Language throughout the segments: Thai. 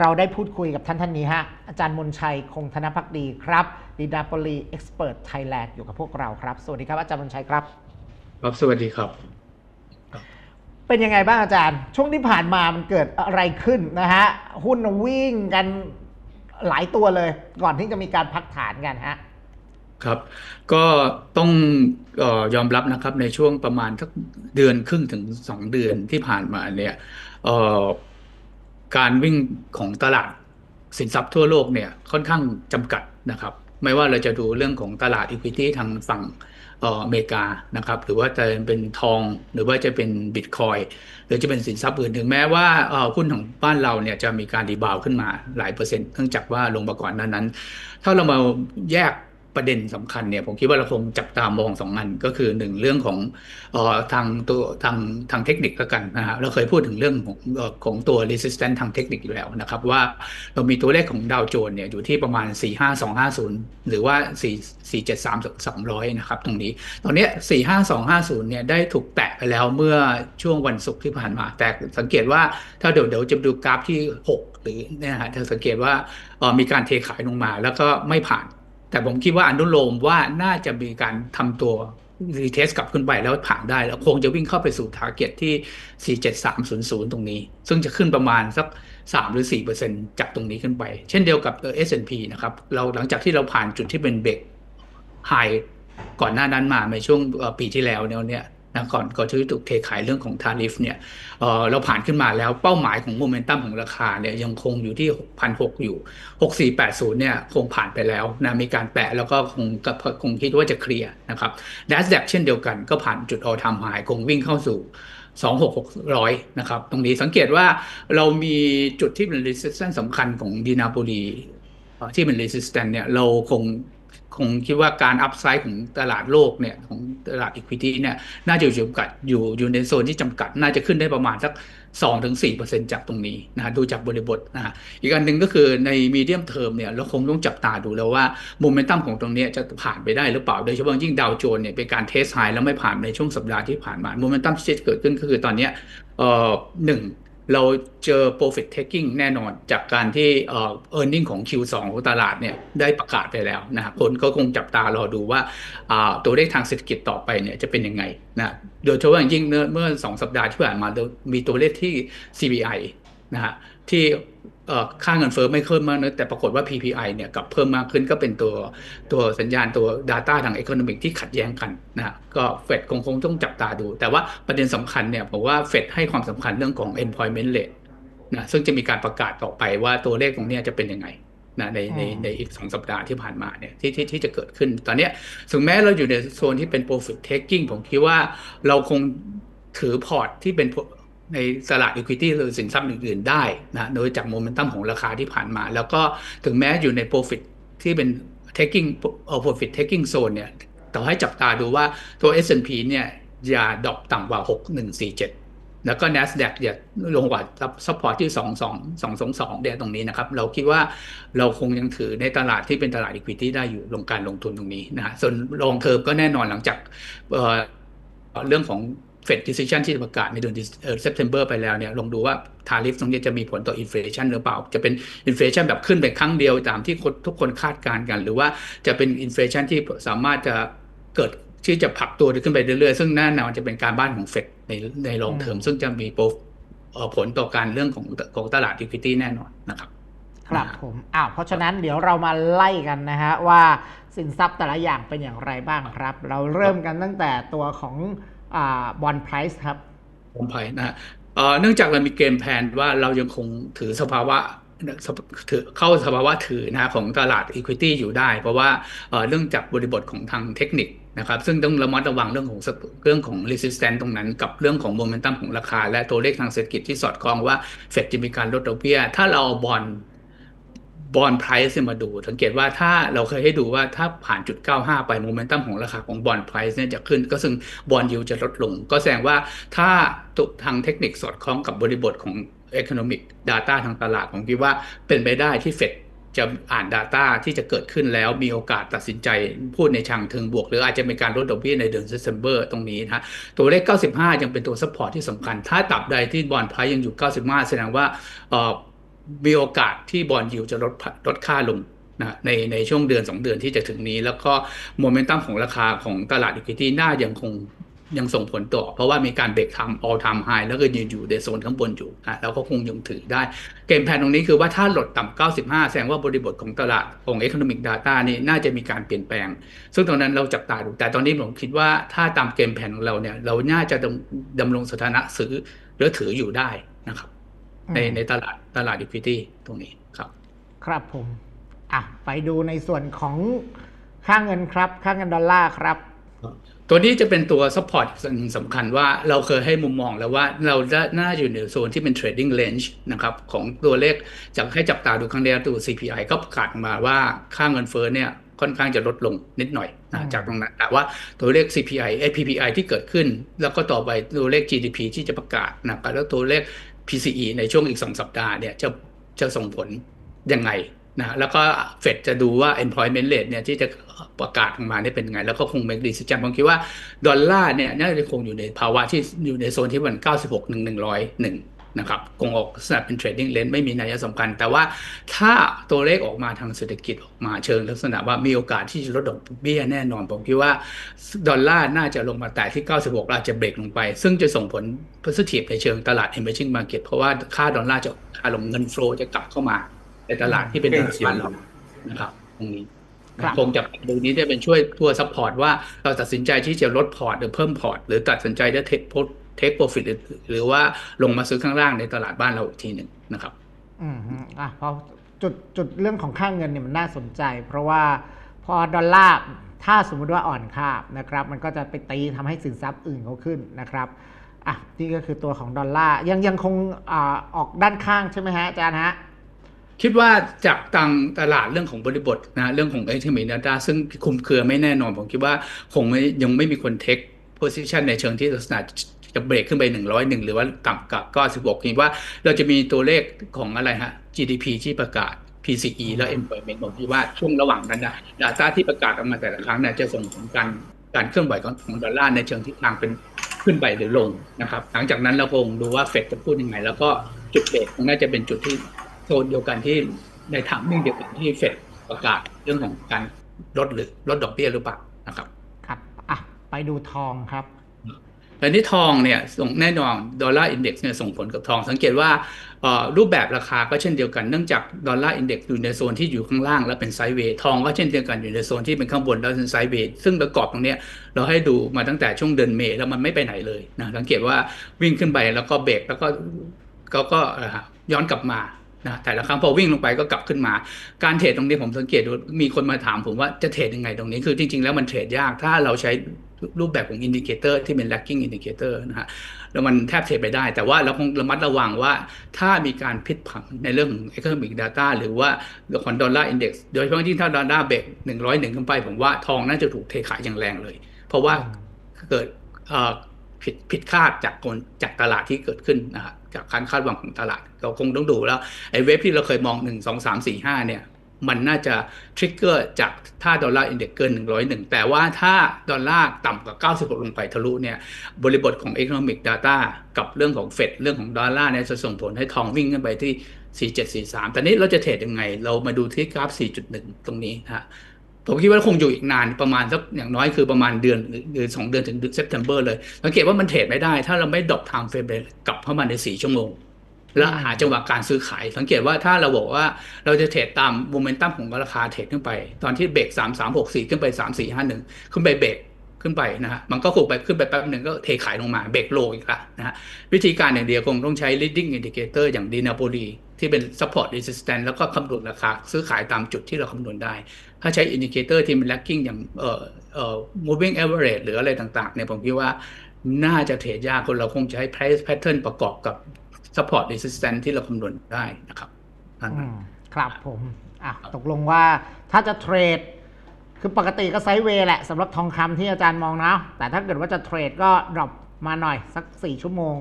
เราได้พูดคุยกับท่านท่านนี้ฮะ อาจารย์มนชัยคงธนพักดีครับดีดาปลีเอ็กซ์เพรสไทยแลนด์อยู่กับพวกเราครับ สวัสดีครับ อาจารย์มนชัยครับ ครับสวัสดีครับ เป็นยังไงบ้างอาจารย์ ช่วงที่ผ่านมามันเกิดอะไรขึ้นนะฮะ หุ้นวิ่งกันหลายตัวเลย ก่อนที่จะมีการพักฐานกันฮะครับก็ต้องเออยอมรับนะครับในช่วงประมาณสักเดือนครึ่งถึงสองเดือนที่ผ่านมาเนี่ยเอ่อ การวิ่งของตลาดสินทรัพย์ทั่วโลกเนี่ยค่อนข้างจำกัดนะครับ ไม่ว่าเราจะดูเรื่องของตลาด Equity ทางฝั่งอเมริกานะครับ หรือว่าจะเป็นทองหรือว่าจะเป็นบิตคอยหรือจะเป็นสินทรัพย์อื่นถึงแม้ว่าอ่อหุ้นของบ้านเราเนี่ยจะมีการรีบาวขึ้นมาหลายเปอร์เซ็นต์เนื่องจากว่าลงมาก่อนนั้นนั้น ถ้าเรามาแยก ประเด็นสำคัญเนี่ยผมคิดว่าเราคงจับตามองสองอันก็คือหนึ่งเรื่องของออทางตัวทางทางเทคนิคล้วกันนะฮะเราเคยพูดถึงเรื่องของของตัว resistance ทางเทคนิคอยู่แล้วนะครับว่าเรามีตัวเลขของดาวโจนส์เนี่ยอยู่ที่ประมาณ 45250 หรือว่า 4 473 200 นะครับตรงนี้ ตอนนี้ 45250 เนี่ยได้ถูกแตะไปแล้วเมื่อช่วงวันศุกร์ที่ผ่านมา แต่สังเกตว่าถ้าเดี๋ยวเดี๋ยวจะดูกราฟที่ 6 หรือเนี่ยนะฮะจะสังเกตว่ามีการเทขายลงมาแล้วก็ไม่ผ่าน แต่ผมคิดว่าอนุโลมว่าน่าจะมีการทำตัวรีเทสกลับขึ้นไปแล้วผ่านได้ แล้วคงจะวิ่งเข้าไปสู่ทาร์เก็ตที่ 47300 ตรงนี้ ซึ่งจะขึ้นประมาณสัก 3 หรือ 4%จากตรงนี้ขึ้นไป เช่นเดียวกับเอ่อ S&P นะครับ เราหลังจากที่เราผ่านจุดที่เป็นเบรกไฮก่อนหน้านั้นมาในช่วงปีที่แล้วเนี่ย นะก่อนก่อนที่ถูกเทขายเรื่องของทาริฟเนี่ยเเราผ่านขึ้นมาแล้วเป้าหมายของโมเมนตัมของราคาเนี่ยยังคงอยู่ที่6,600อยู่ 6480เนี่ยคงผ่านไปแล้วนะมีการแตะแล้วก็คงก็คงคิดว่าจะเคลียร์นะครับ NASDAQ เช่นเดียวกันก็ผ่านจุด all time high คงวิ่งเข้าสู่26600 นะครับ ตรงนี้สังเกตว่าเรามีจุดที่เป็น resistance สำคัญของดีนาโปลีที่เป็น resistance เนี่ยเราคง คงคิดว่าการอัพไซด์ของตลาดโลกเนี่ยของตลาด equity เนี่ยน่าจะอยู่จำกัดอยู่อยู่ในโซนที่จำกัด น่าจะขึ้นได้ประมาณสัก 2-4%จากตรงนี้นะฮะดูจากบริบทนะฮะอีกอันหนึ่งก็คือในมีเดียมเทอมเนี่ยเราคงต้องจับตาดูแล้วว่าโมเมนตัมของตรงนี้จะผ่านไปได้หรือเปล่า โดยเฉพาะยิ่งดาวโจนเนี่ยเป็นการเทสไฮแล้วไม่ผ่านในช่วงสัปดาห์ที่ผ่านมาโมเมนตัมที่เกิดขึ้นก็คือตอนนี้เอ่อหนึ่ง เราเจอ profit taking แน่นอนจากการที่เอ่อ earning ของ Q2 ของตลาดเนี่ยได้ประกาศไปแล้วนะครับคนก็คงจับตารอดูว่าตัวเลขทางเศรษฐกิจต่อไปเนี่ยจะเป็นยังไงนะโดยเฉพาะอย่างยิ่งเมื่อ 2สองสัปดาห์ที่ผ่านมาเรามีตัวเลขที่ CBI นะฮะที่ ค่าเงินเฟ้อไม่เพิ่มมากนะแต่ปรากฏว่า PPI เนี่ยกลับเพิ่มมากขึ้นก็เป็นตัวตัวสัญญาณตัว Data ทาง Economic ที่ขัดแย้งกันนะฮะก็เฟดคงคงต้องจับตาดู แต่ว่าประเด็นสำคัญเนี่ยผมว่าเฟดให้ความสำคัญเรื่องของ employment rate นะซึ่งจะมีการประกาศต่อไปว่าตัวเลขตรงเนี้ยจะเป็นยังไงนะในในอืมในอีกสองสัปดาห์ที่ผ่านมาเนี่ยที่ที่ที่จะเกิดขึ้น ตอนเนี้ยถึงแม้เราอยู่ในโซนที่เป็น profit taking ผมคิดว่าเราคงถือพอร์ตที่เป็น ในตลาด equity หรือสินทรัพย์อื่น ๆ ได้นะโดยจากโมเมนตัมของราคาที่ผ่านมา แล้วก็ถึงแม้อยู่ใน profit ที่เป็น taking profit taking zone เนี่ยต่อให้จับตาดูว่าตัว S&P เนี่ยอย่าดรอปต่ำกว่า 6147 แล้วก็ NASDAQ อย่าลงกว่าซัพพอร์ตที่ 2 2 2 2 2เนี่ยตรงนี้นะครับ เราคิดว่าเราคงยังถือในตลาดที่เป็นตลาด equity ได้อยู่ลงการลงทุนตรงนี้นะฮะส่วนลองเทอมก็แน่นอนหลังจากเอ่อเรื่อง ของ Fed decision ที่จะประกาศในเดือนเอ่อ September ไปแล้วเนี่ยลองดูว่าทาริฟตรงนี้จะมีผลต่อ inflation หรือเปล่า จะเป็น inflation แบบขึ้นไปครั้งเดียวตามที่คนทุกคนคาดการณ์กัน หรือว่าจะเป็น inflation ที่สามารถจะเกิดที่จะผลักตัวขึ้นไปเรื่อยๆ ซึ่งแน่นอนจะเป็นการบ้านของ Fed ในใน long term ซึ่งจะมีโปรเอ่อผลต่อการเรื่องของของตลาด equity แน่นอนนะครับครับผมอ้าวเพราะฉะนั้นเดี๋ยวเรามาไล่กันนะฮะว่าสินทรัพย์แต่ละอย่างเป็นอย่างไรบ้างครับ เราเริ่มกันตั้งแต่ตัวของ บอลไพรซ์ครับผมภัยนะฮะเอ่อเนื่องจากเรามีเกมแพลนว่าเรายังคงถือสภาวะถือเข้าสภาวะถือนะของตลาด Equity อยู่ได้ เพราะว่าเรื่องจากบริบทของทางเทคนิคนะครับซึ่งต้องระมัดระวังเรื่องของเรื่องของ resistance ตรงนั้น กับเรื่องของโมเมนตัมของราคา และตัวเลขทางเศรษฐกิจที่สอดคล้องว่าเฟดจะมีการลดดอกเบี้ย ถ้าเราเอาบอล บอลไพรซ์มาดู สังเกตว่าถ้าเราเคยให้ดูว่าถ้าผ่านจุด 95 ไปโมเมนตัมของราคาของบอลไพรซ์เนี่ยจะขึ้น ก็ซึ่งบอลยูจะลดลง ก็แสดงว่าถ้าทางเทคนิคสอดคล้องกับบริบทของ Economic Data ทางตลาดผมคิดว่าเป็นไปได้ที่เฟดจะอ่าน Data ที่จะเกิดขึ้นแล้วมีโอกาสตัดสินใจพูดในทางเชิงบวก หรืออาจจะมีการลดดอกเบี้ยในเดือน December ตรงนี้นะฮะตัวเลข 95 ยังเป็นตัวซัพพอร์ตที่สำคัญ ถ้าตับใดที่บอลไพรซ์ยังอยู่ 95 แสดงว่า มีโอกาสที่บอลยิวจะลดลดค่าลงนะในในช่วงเดือน 2 เดือนที่จะถึงนี้ แล้วก็โมเมนตัมของราคาของตลาด equity น่ายังคงยังส่งผลต่อ เพราะว่ามีการเบรกทำ all time high แล้วก็ยืนอยู่ในโซนข้างบนอยู่นะแล้วก็คงยังถือได้ เกมแพนตรงนี้คือว่าถ้าลดต่ำ 95 แสดงว่าบริบทของตลาดของ economic data นี่น่าจะมีการเปลี่ยนแปลง ซึ่งตรงนั้นเราจับตาดูแต่ตอนนี้ผมคิดว่าถ้าตามเกมแผนของเราเนี่ยเราน่าจะดำดำรงสถานะซื้อหรือถืออยู่ได้นะครับ ในอืมในตลาดตลาด equity ตรงนี้ครับ ครับผมอะไปดูในส่วนของค่าเงินครับ ค่าเงินดอลลาร์ครับ ตัวนี้จะเป็นตัว support สำคัญว่าเราเคยให้มุมมองแล้วว่าเราจะน่าอยู่ในโซนที่เป็น trading range นะครับของตัวเลขจากให้จับตาดูครั้งแรกตัว CPI ก็ประกาศออกมาว่าค่าเงินเฟ้อเนี่ยค่อนข้างจะลดลงนิดหน่อยอืนะมจากตรงนั้นแต่ว่าตัวเลข CPI ไอ้ PPI ที่เกิดขึ้น แล้วก็ต่อไปตัวเลข GDP ที่จะประกาศนะครับแล้วตัวเลข PCE ในช่วงอีก 2 สัปดาห์เนี่ยจะจะส่งผลยังไงนะแล้วก็เฟดจะดูว่า employment rate เนี่ยที่จะประกาศออกมาเนี่ยเป็นไง แล้วก็คง make decision ผมคิดว่า ดอลลาร์เนี่ยน่าจะคงอยู่ในภาวะที่อยู่ในโซนที่มัน96 1 101 นะครับคงออกลักษณะเป็น trading range ไม่มีนัยสำคัญ แต่ว่าถ้าตัวเลขออกมาทางเศรษฐกิจออกมาเชิงลักษณะว่ามีโอกาสที่จะลดดอกเบี้ยแน่นอน ผมคิดว่า ดอลลาร์น่าจะลงมาแตะที่ 96อาจจะเบรกลงไป ซึ่งจะส่งผล positive ในเชิงตลาด emerging market เพราะว่าค่าดอลลาร์จะค่าลงเงิน flow จะกลับเข้ามา ในตลาดที่เป็นตลาดบ้านเรานะครับ ตรงนี้ครับคงจะดูนี้จะเป็นช่วยตัวซัพพอร์ตว่าเราตัดสินใจที่จะลดพอร์ตหรือเพิ่มพอร์ตหรือตัดสินใจจะเทค เทคโปรฟิตหรือว่าลงมาซื้อข้างล่างในตลาดบ้านเราอีกทีหนึ่งนะครับ อืมฮึอะเพราะจุดจุดเรื่องของค่าเงินเนี่ยมันน่าสนใจ เพราะว่าพอดอลลาร์ถ้าสมมุติว่าอ่อนค่านะครับ มันก็จะไปตีทำให้สินทรัพย์อื่นเขาขึ้นนะครับอะนี่ก็คือตัวของดอลลาร์ยังยังคงอาออกด้านข้างใช่ไหมฮะอาจารย์ฮะคิดว่าจากตังตลาดเรื่องของบริบทนะเรื่องของ e c o n o m i c data ซึ่งคุมเครือไม่แน่นอน ผมคิดว่าคงไม่ยังไม่มีคนเทค position ในเชิงที่ลักษณะ จะเบรกขึ้นไป 101 หรือว่าต่ำกับก็16คิดว่าเราจะมีตัวเลขของอะไรฮะ GDP ที่ประกาศ PCE และ employment ผมคิดว่าช่วงระหว่างนั้นนะ data ที่ประกาศออกมาแต่ละครั้งเนี่ยจะส่งผลการการเคลื่อนไหวของของดอลลาร์ในเชิงทิศทางเป็นขึ้นไปหรือลงนะครับ หลังจากนั้นเราคงดูว่าเฟดจะพูดยังไง แล้วก็จุดเบรกคงน่าจะเป็นจุดที่โซนเดียวกันที่ในถามเรื่องเดียวกันที่เฟดประกาศเรื่องของการลดหรือลดดอกเบี้ยหรือเปล่านะครับ ครับอะไปดูทองครับ แต่นี่ทองเนี่ยส่งแน่นอนดอลลาร์อินเด็กซ์เนี่ยส่งผลกับทอง สังเกตว่ารูปแบบราคาก็เช่นเดียวกันเนื่องจากดอลลาร์อินเด็กซ์อยู่ในโซนที่อยู่ข้างล่าง แล้วเป็นไซด์เวย์ทองก็เช่นเดียวกันอยู่ในโซนที่เป็นข้างบนแล้วเป็นไซด์เวย์ซึ่งประกอบตรงนี้เราให้ดูมาตั้งแต่ช่วงเดือนเมษแล้วมันไม่ไปไหนเลยนะสังเกตว่าวิ่งขึ้นไปแล้วก็เบรกแล้วก็ก็ก็ย้อนกลับมานะแต่ละครั้งพอวิ่งลงไปก็กลับขึ้นมา การเทรดตรงนี้ผมสังเกตดูมีคนมาถามผมว่าจะเทรดยังไงตรงนี้คือจริง ๆ แล้วมันเทรดยากถ้าเราใช้ รูปแบบของอินดิเคเตอร์ที่เป็น lagging indicator นะฮะแล้วมันแทบเทรดไปได้ แต่ว่าเราคงระมัดระวังว่าถ้ามีการพลิกผันในเรื่องของ economic data หรือว่าของดอลลาร์อินเด็กซ์โดยเฉพาะยิ่งถ้าดอลลาร์เบรกหนึ่งร้อยหนึ่งขึ้นไป ผมว่าทองน่าจะถูกเทขายอย่างแรงเลย เพราะว่าเกิดผิดผิดคาดจากคนจากตลาดที่เกิดขึ้นนะฮะจากการคาดหวังของตลาด เราคงต้องดูแล้วไอ้เว็บที่เราเคยมอง1 2 3 4 5เนี่ย มันน่าจะทริกเกอร์จากถ้าดอลลาร์อินเด็กเกิน 101 แต่ว่าถ้าดอลลาร์ต่ำกว่า 96 ลงไปทะลุเนี่ยบริบทของ Economic Data กับเรื่องของเฟดเรื่องของดอลลาร์เนี่ยจะส่งผลให้ทองวิ่งขึ้นไปที่ 4743แต่นี้เราจะเทรดยังไง เรามาดูที่กราฟ 4.1 ตรงนี้ฮะผมคิดว่าคงอยู่อีกนานประมาณสักอย่างน้อยคือประมาณเดือนหรือสองเดือนถึงเดือนเซปเทมเบอร์เลยสังเกตว่ามันเทรดไม่ได้ ถ้าเราไม่ดรอปไทม์เฟรมกลับเข้ามาในสี่ชั่วโมง แล้วหาจังหวะการซื้อขาย สังเกตว่าถ้าเราบอกว่าเราจะเทรดตามโมเมนตัมของราคาเทรดขึ้นไป ตอนที่เบรกสามสามหกสี่ขึ้นไปสามสี่ห้าหนึ่งขึ้นไปเบรกขึ้นไปนะฮะมันก็คงไปขึ้นไปแป๊บหนึ่งก็เทขายลงมาเบรกโลอีกละนะฮะวิธีการอย่างเดียวคงต้องใช้ leading indicator อย่างดีนาโปลีที่เป็น support resistance แล้วก็คำนวณราคาซื้อขายตามจุดที่เราคำนวณได้ ถ้าใช้อินดิเคเตอร์ที่มัน lagging อย่างเอ่อเอ่อ moving average หรืออะไรต่างๆเนี่ยผมคิดว่าน่าจะเทรดยากคนเราคงจะใช้ price pattern ประกอบกับ support resistance ที่เราคำนวณได้นะครับนั่นอืนะมครับผมอะตกลงว่าถ้าจะเทรด คือปกติก็ไซด์เวย์แหละสำหรับทองคำที่อาจารย์มองนะ แต่ถ้าเกิดว่าจะเทรดก็ดรอปมาหน่อยสัก 4 ชั่วโมง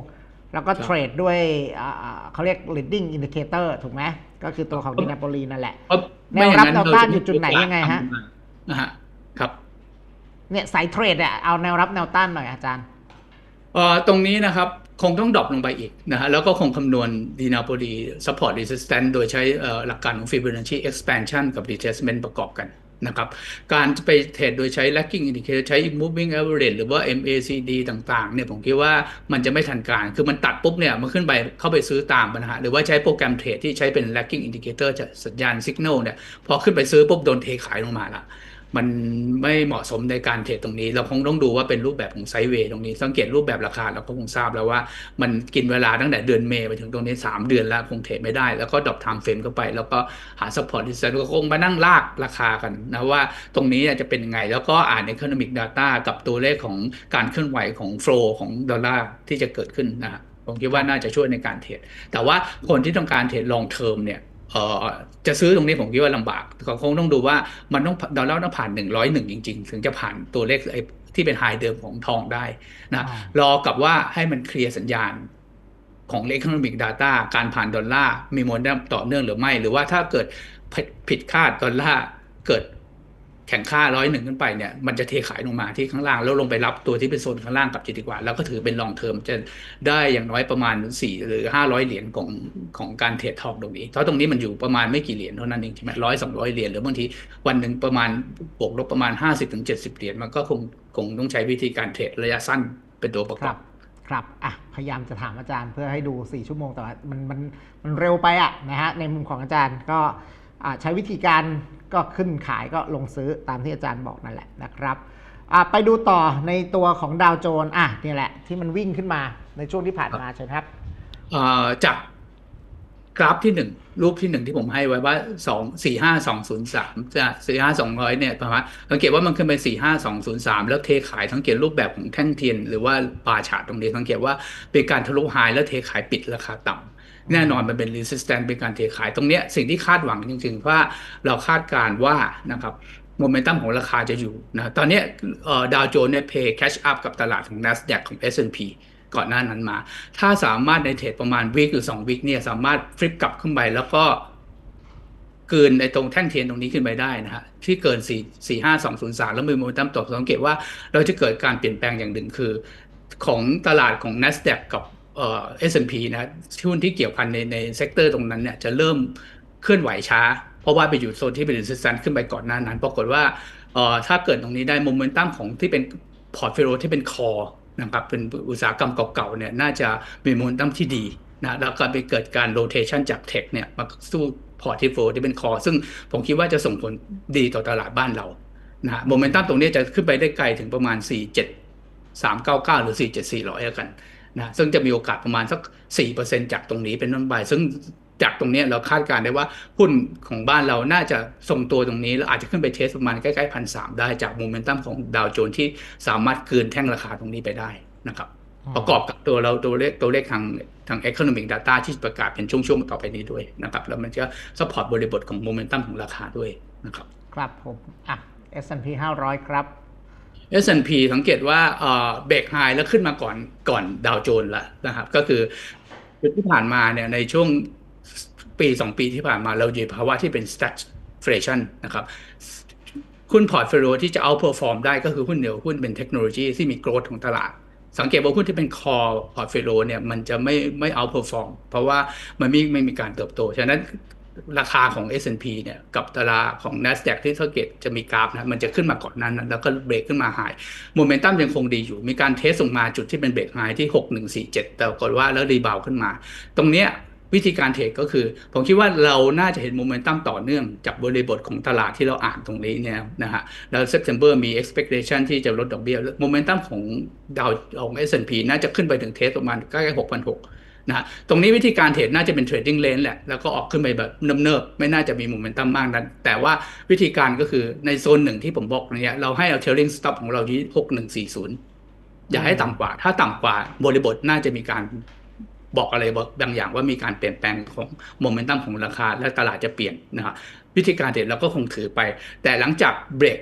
แล้วก็เทรดด้วยอ่าอ่าเขาเรียก leading indicator ถูกไหม ก็คือตัวของดินาโปลีนั่นแหละเพราะแนวรับไม่อย่างแนวต้านเรจะอยู่จุดไหนยังไงฮะนะฮะครับเนี่ยสายเทรดอะเอาแนวรับแนวต้านหน่อยอาจารย์เอ่อตรงนี้นะครับ คงต้องดรอปลงไปอีกนะฮะแล้วก็คงคำนวณดีนาโปลี support resistance โดยใช้หลักการของ Fibonacci expansion กับ retracement ประกอบกันนะครับการไปเทรดโดยใช้ lagging indicator ใช้ moving average หรือว่า MACD ต่างๆเนี่ยผมคิดว่ามันจะไม่ทันการ คือมันตัดปุ๊บเนี่ยมันขึ้นไปเข้าไปซื้อตามนะฮะหรือว่าใช้โปรแกรมเทรดที่ใช้เป็น lagging indicator จะสัญญาณ signal เนี่ยพอขึ้นไปซื้อปุ๊บโดนเทขายลงมาละ มันไม่เหมาะสมในการเทรดตรงนี้ เราคงต้องดูว่าเป็นรูปแบบของไซด์เวย์ตรงนี้ สังเกตรูปแบบราคาเราก็คงทราบแล้วว่า มันกินเวลาตั้งแต่เดือนเมษไปถึงตรงนี้ 3 เดือนแล้วคงเทรดไม่ได้ แล้วก็ดรอปไทม์เฟรมเข้าไป แล้วก็หาซัพพอร์ตที่จะก็คงมานั่งลากราคากันนะว่าตรงนี้จะเป็นยังไง แล้วก็อ่าน Economic Data กับตัวเลขของการเคลื่อนไหวของโฟลของดอลลาร์ที่จะเกิดขึ้นนะผมคิดว่าน่าจะช่วยในการเทรดแต่ว่าคนที่ต้องการเทรดลองเทอมเนี่ย จะซื้อตรงนี้ผมคิดว่าลำบากก็คงต้องดูว่ามันต้องดอลลาร์ต้องผ่าน 101 จริง ๆ ถึงจะผ่านตัวเลขไอ้ที่เป็นไฮเดิมของทองได้นะอ่ารอกับว่าให้มันเคลียร์สัญญาณของ Economic Data การผ่านดอลลาร์มีโมเดลต่อเนื่องหรือไม่ หรือว่าถ้าเกิดผิดผิดคาดดอลลาร์เกิด แข่งค่าร้อยหนึ่งขึ้นไปเนี่ยมันจะเทขายลงมาที่ข้างล่าง แล้วลงไปรับตัวที่เป็นโซนข้างล่างกับจะดีกว่า แล้วก็ถือเป็นลองเทอมจะได้อย่างน้อยประมาณ 4 หรือ 500 เหรียญของของการเทรดทองตรงนี้เพราะตรงนี้มันอยู่ประมาณไม่กี่เหรียญเท่านั้นเองใช่ไหมร้อยสองร้อยเหรียญหรือบางทีวันหนึ่งประมาณบวกลบประมาณ 50-70ถึง70เหรียญมันก็คงคงต้องใช้วิธีการเทรดระยะสั้นเป็นตัวประกอรับครับอะพยายามจะถามอาจารย์เพื่อให้ดู 4 ชั่วโมงแต่ว่ามันมันมันเร็วไปอะนะฮะในมุมของอาจารย์ก็ ใช้วิธีการก็ขึ้นขายก็ลงซื้อตามที่อาจารย์บอกนั่นแหละนะครับอะไปดูต่อในตัวของดาวโจนส์อะนี่แหละที่มันวิ่งขึ้นมาในช่วงที่ผ่านมาเชิญครับเอ่อจากกราฟที่หนึ่งรูปที่หนึ่งที่ผมให้ไว้ว่าสองสี่ห้าสองศูนย์สามจะสี่ห้าสองร้อยเนี่ยประมาณสังเกตว่ามันขึ้นไปสี่ห้าสองศูนย์สามแล้วเทขายสังเกตรูปแบบของแท่งเทียน หรือว่าปาฉาดตรงนี้สังเกตว่าเป็นการทะลุไฮแล้วเทขายปิดราคาต่ำ แน่นอนมันเป็น resistance เป็นการเทขายตรงเนี้ยสิ่งที่คาดหวังจริงๆว่าเราคาดการณ์ว่านะครับโมเมนตัมของราคาจะอยู่นะตอนนี้ดาวโจนส์เนี่ยเพย์แคชอัพกับตลาดของ NASDAQ ของ S&P ก่อนหน้านั้นมา ถ้าสามารถในเทรดประมาณวิกหรือสองวิกเนี่ยสามารถฟลิปกลับขึ้นไปแล้วก็เกินในตรงแท่งเทียนตรงนี้ขึ้นไปได้นะฮะที่เกิน 4 4 5 2 0 3 แล้วมีโมเมนตัมตกสังเกตว่าเราจะเกิดการเปลี่ยนแปลงอย่างหนึ่งคือ ของตลาดของ NASDAQ กับ เอ่อ S&P นะหุ้นที่เกี่ยวพันในในเซกเตอร์ตรงนั้นเนี่ยจะเริ่มเคลื่อนไหวช้า เพราะว่าไปอยู่โซนที่เป็น resistance ขึ้นไปก่อนหน้านั้น ปรากฏว่าเอ่อถ้าเกิดตรงนี้ได้โมเมนตัมของที่เป็นพอร์ตโฟลิโอที่เป็นคอนะครับเป็นอุตสาหกรรมเก่าๆเนี่ยน่าจะมีโมเมนตัมที่ดีนะแล้วก็ไปเกิดการโรเ t ชันจากเทคเนี่ยมาสู้พอร์ตที่โฟที่เป็นคอ ซึ่งผมคิดว่าจะส่งผลดีต่อตลาดบ้านเรานะฮะโมเมนตัมตรงนี้จะขึ้นไปได้ไกลถึงประมาณ 47 399 หรือ 47400แล้วกัน นะซึ่งจะมีโอกาสประมาณสัก 4%จากตรงนี้เป็นต้นไปซึ่งจากตรงนี้เราคาดการณ์ได้ว่าหุ้นของบ้านเราน่าจะทรงตัวตรงนี้ แล้วอาจจะขึ้นไปเทสประมาณใกล้ๆพันสได้จากโมเมนตัมของดาวโจนส์ที่สามารถคืนแท่งราคาตรงนี้ไปได้นะครับอืมประกอบกับตัวเราตัวเลขตัวเลขทางทาง economic data ที่ประกาศเป็นช่วงๆต่อไปนี้ด้วยนะครับแล้วมันจะ support บริบทของโมเมนตัมของราคาด้วยนะครับครับผมอะ S&P 500 ครับ S&P สังเกตว่าเบรกไฮแล้วขึ้นมาก่อนก่อนดาวโจนส์ละนะครับ ก็คือจุดที่ผ่านมาเนี่ยในช่วงปีสองปีที่ผ่านมาเราอยู่ภาวะที่เป็น stagflation นะครับหุ้นพอร์ตโฟลิโอที่จะ outperform ได้ก็คือหุ้นเดียวหุ้นเป็นเทคโนโลยีที่มี growth ของตลาด สังเกตว่าหุ้นที่เป็น core portfolio เนี่ยมันจะไม่ไม่ outperform เพราะว่ามันไม่ไม่มีการเติบโต ฉะนั้น ราคาของ S&P เนี่ยกับตลาดของ NASDAQ ที่สังเกตจะมีกราฟนะมันจะขึ้นมาก่อนนั้น แล้วก็เบรกขึ้นมาหายโมเมนตัมยังคงดีอยู่ มีการเทสส่งมาจุดที่เป็นเบรกไฮที่ 6147 แต่ปรากฏว่าแล้วรีบาวขึ้นมา ตรงเนี้ยวิธีการเทรดก็คือ ผมคิดว่าเราน่าจะเห็นโมเมนตัมต่อเนื่องจากบริบทของตลาดที่เราอ่านตรงนี้เนี่ยนะฮะแล้ว September มี expectation ที่จะลดดอกเบี้ยโมเมนตัมของดาวของ S&P น่าจะขึ้นไปถึงเทสประมาณใกล้ๆ6,600 นะตรงนี้วิธีการเทรดน่าจะเป็น trading range แหละ แล้วก็ออกขึ้นไปแบบเนิบๆ ไม่น่าจะมีโมเมนตัมมากนั้น แต่ว่าวิธีการก็คือในโซนหนึ่งที่ผมบอกเนี่ยเราให้เอา trailing stop ของเราที่6140อย่าให้ต่ำกว่า ถ้าต่ำกว่าบริบทน่าจะมีการบอกอะไรบางอย่างว่ามีการเปลี่ยนแปลงของโมเมนตัมของราคา และตลาดจะเปลี่ยนนะครับวิธีการเทรดเราก็คงถือไป แต่หลังจากเบรก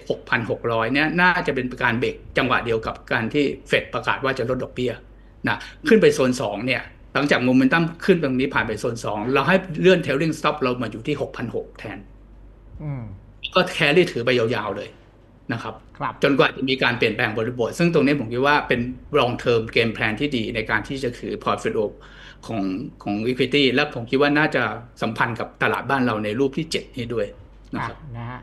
6,600 เนี่ยน่าจะเป็นการเบรกจังหวะเดียวกับการที่เฟดประกาศว่าจะลดดอกเบี้ยนะขึ้นไปโซน 2 เนี่ย หลังจากโมเมนตัมขึ้นตรงนี้ผ่านไปโซน2เราให้เลื่อนเทลลิงสต็อปเรามาอยู่ที่6,600แทนอืมก็แครี่ถือไปยาวๆเลยนะครับครับจนกว่าจะมีการเปลี่ยนแปลงบริบท ซึ่งตรงนี้ผมคิดว่าเป็น long term game plan ที่ดีในการที่จะถือ portfolio ของของ equity และผมคิดว่าน่าจะสัมพันธ์กับตลาดบ้านเราในรูปที่ 7 นี้ด้วยนะครับอะนะฮะ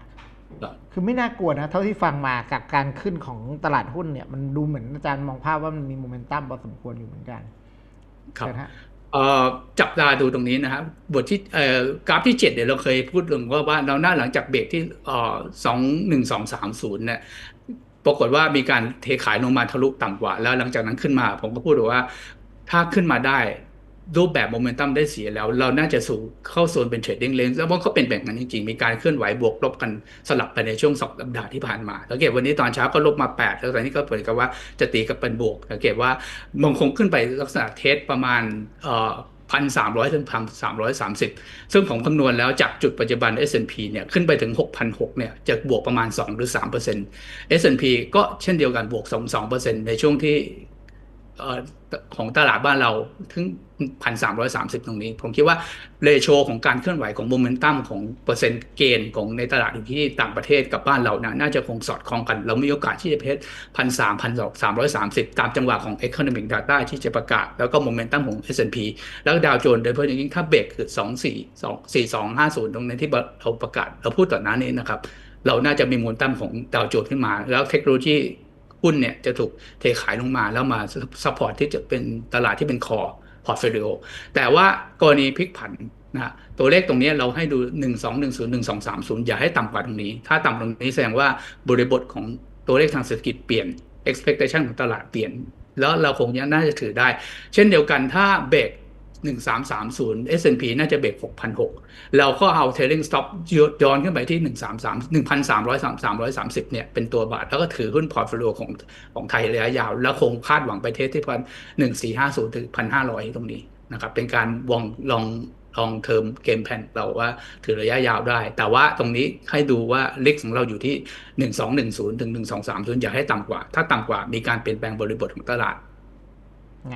ครับคือไม่น่ากลัวนะ เท่าที่ฟังมากับการขึ้นของตลาดหุ้นเนี่ย มันดูเหมือนอาจารย์มองภาพว่ามันมีโมเมนตัมพอสมควรอยู่เหมือนกัน ครับเชิญฮะเอ่อจับตาดูตรงนี้นะครับบทที่เอ่อกราฟที่ 7 เดี๋ยวเราเคยพูดถึงว่าว่าเราหน้าหลังจากเบรกที่เอ่อสองหนึ่งสองสามศูนย์เนี่ยปรากฏว่ามีการเทขายลงมาทะลุต่ำกว่า แล้วหลังจากนั้นขึ้นมา ผมก็พูดว่าถ้าขึ้นมาได้ รูปแบบโมเมนตัมได้เสียแล้ว เราน่าจะสู่เข้าโซนเป็นเทรดดิ้งเลนแล้วมันก็เป็นแบบนั้นจริงๆ มีการเคลื่อนไหวบวกลบกันสลับไปในช่วงสองสัปดาห์ที่ผ่านมาสังเกตวันนี้ตอนเช้าก็ลบมา 8 แล้วตอนนี้ก็เหมือนกับว่าจะตีกับเป็นบวกสังเกตว่ามันคงขึ้นไปลักษณะเทสประมาณเอ่อพันสามร้อยถึงพันสามร้อยสามสิบซึ่งผมคำนวณแล้วจากจุดปัจจุบัน S&P เนี่ยขึ้นไปถึง6,600เนี่ยจะบวกประมาณ 2 หรือ3% S&P ก็เช่นเดียวกันบวก 2 2%ในช่วงที่ ของตลาดบ้านเราถึงพันสามร้อยสามสิบตรงนี้ ผมคิดว่าเรโชของการเคลื่อนไหวของโมเมนตัมของเปอร์เซ็นต์เกณฑ์ของในตลาดอยู่ที่ต่างประเทศกับบ้านเรานะน่าจะคงสอดคล้องกัน เรามีโอกาสที่จะเพชรพันสามพันสองสามร้อยสามสิบตามจังหวะของ Economic Data ที่จะประกาศ แล้วก็โมเมนตัมของ S&P แล้วดาวโจนส์โดยเฉพาะอย่างยิ่งถ้าเบรกคือสองสี่สองสี่สองห้าศูนย์ตรงนี้ที่เราประกาศเราพูดต่อนหน้านี้นะครับเราน่าจะมีโมเมนตัมของดาวโจนส์ขึ้นมา แล้วเทคโนโลยี หุ้นเนี่ยจะถูกเทขายลงมาแล้วมาซัพพอร์ตที่จะเป็นตลาดที่เป็นคอพอร์ตโฟลิโอแต่ว่ากรณีพลิกผันนะตัวเลขตรงนี้เราให้ดู 1 2 1 0 1 2 3 0 อย่าให้ต่ำกว่าตรงนี้ ถ้าต่ำตรงนี้แสดงว่าบริบทของตัวเลขทางเศรษฐกิจเปลี่ยน expectation ของตลาดเปลี่ยน แล้วเราคงยังน่าจะถือได้ เช่นเดียวกันถ้าเบรก 1330 S&P น่าจะเบรก6,600เราก็เอา trailing stop ย้อนขึ้นไปที่ 133 1,300 330 เนี่ย เป็นตัวบาท แล้วก็ถือหุ้นพอร์ตโฟลิโอของของไทยระยะยาว แล้วคงคาดหวังไปเทสที่พัน1450 ถึง 1,500 ตรงนี้นะครับ เป็นการวองลองลองเทอมเกมแพนเราว่าถือระยะยาวได้ แต่ว่าตรงนี้ให้ดูว่าเลขของเราอยู่ที่ 1210 ถึง 1230 อย่าให้ต่ำกว่า ถ้าต่ำกว่ามีการเปลี่ยนแปลงบริบทของตลาด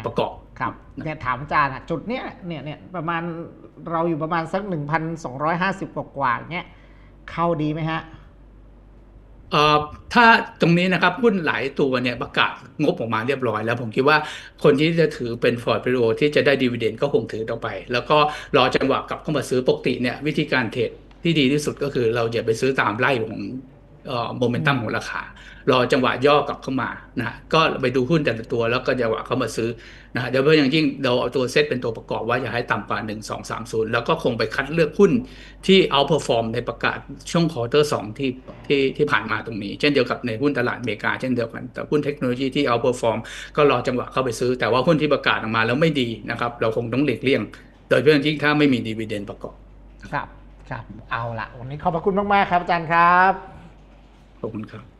ประกอบ ครับเนี่ยถามอาจารย์อะจุดเนี้ยเนี่ยเนี่ยประมาณเราอยู่ประมาณสักหนึ่งพันสองร้อยห้าสิบกว่าๆเนี้ยเข้าดีไหมฮะเอ่อถ้าตรงนี้นะครับหุ้นหลายตัวเนี่ยประกาศงบออกมาเรียบร้อย แล้วผมคิดว่าคนที่จะถือเป็นฟอร์ด o ร i o ที่จะได้ดีเวเดนก็คงถือต่อไป แล้วก็รอจังหวะกลับเข้ามาซื้อปกติเนี่ยวิธีการเทรดที่ดีที่สุดก็คือเราอย่าไปซื้อตามไล่ของ โมเมนตัมของราคารอจังหวะย่อกลับเข้ามานะก็ไปดูหุ้นแต่ละตัวแล้วก็จังหวะเข้ามาซื้อนะเดี๋ยวเพื่ออย่างยิ่งเราเอาตัวเซตเป็นตัวประกอบว่าอย่าให้ต่ำกว่า 1 2 3 0 แล้วก็คงไปคัดเลือกหุ้นที่เอาพอฟอร์มในประกาศช่วงควอเตอร์สที่ที่ที่ผ่านมาตรงนี้ เช่นเดียวกับในหุ้นตลาดอเมริกาเช่นเดียวกัน แต่หุ้นเทคโนโลยีที่เอาพอฟอร์มก็รอจังหวะเข้าไปซื้อ แต่ว่าหุ้นที่ประกาศออกมาแล้วไม่ดีนะครับเราคงต้องหลีกเลี่ยง โดยเพาะอย่างยิ่งถ้าไม่มีดีเวเดนประกอบครับครับเอาละวันนี้ขอบพระคุณมากๆครับอาจารย์ครับ उनका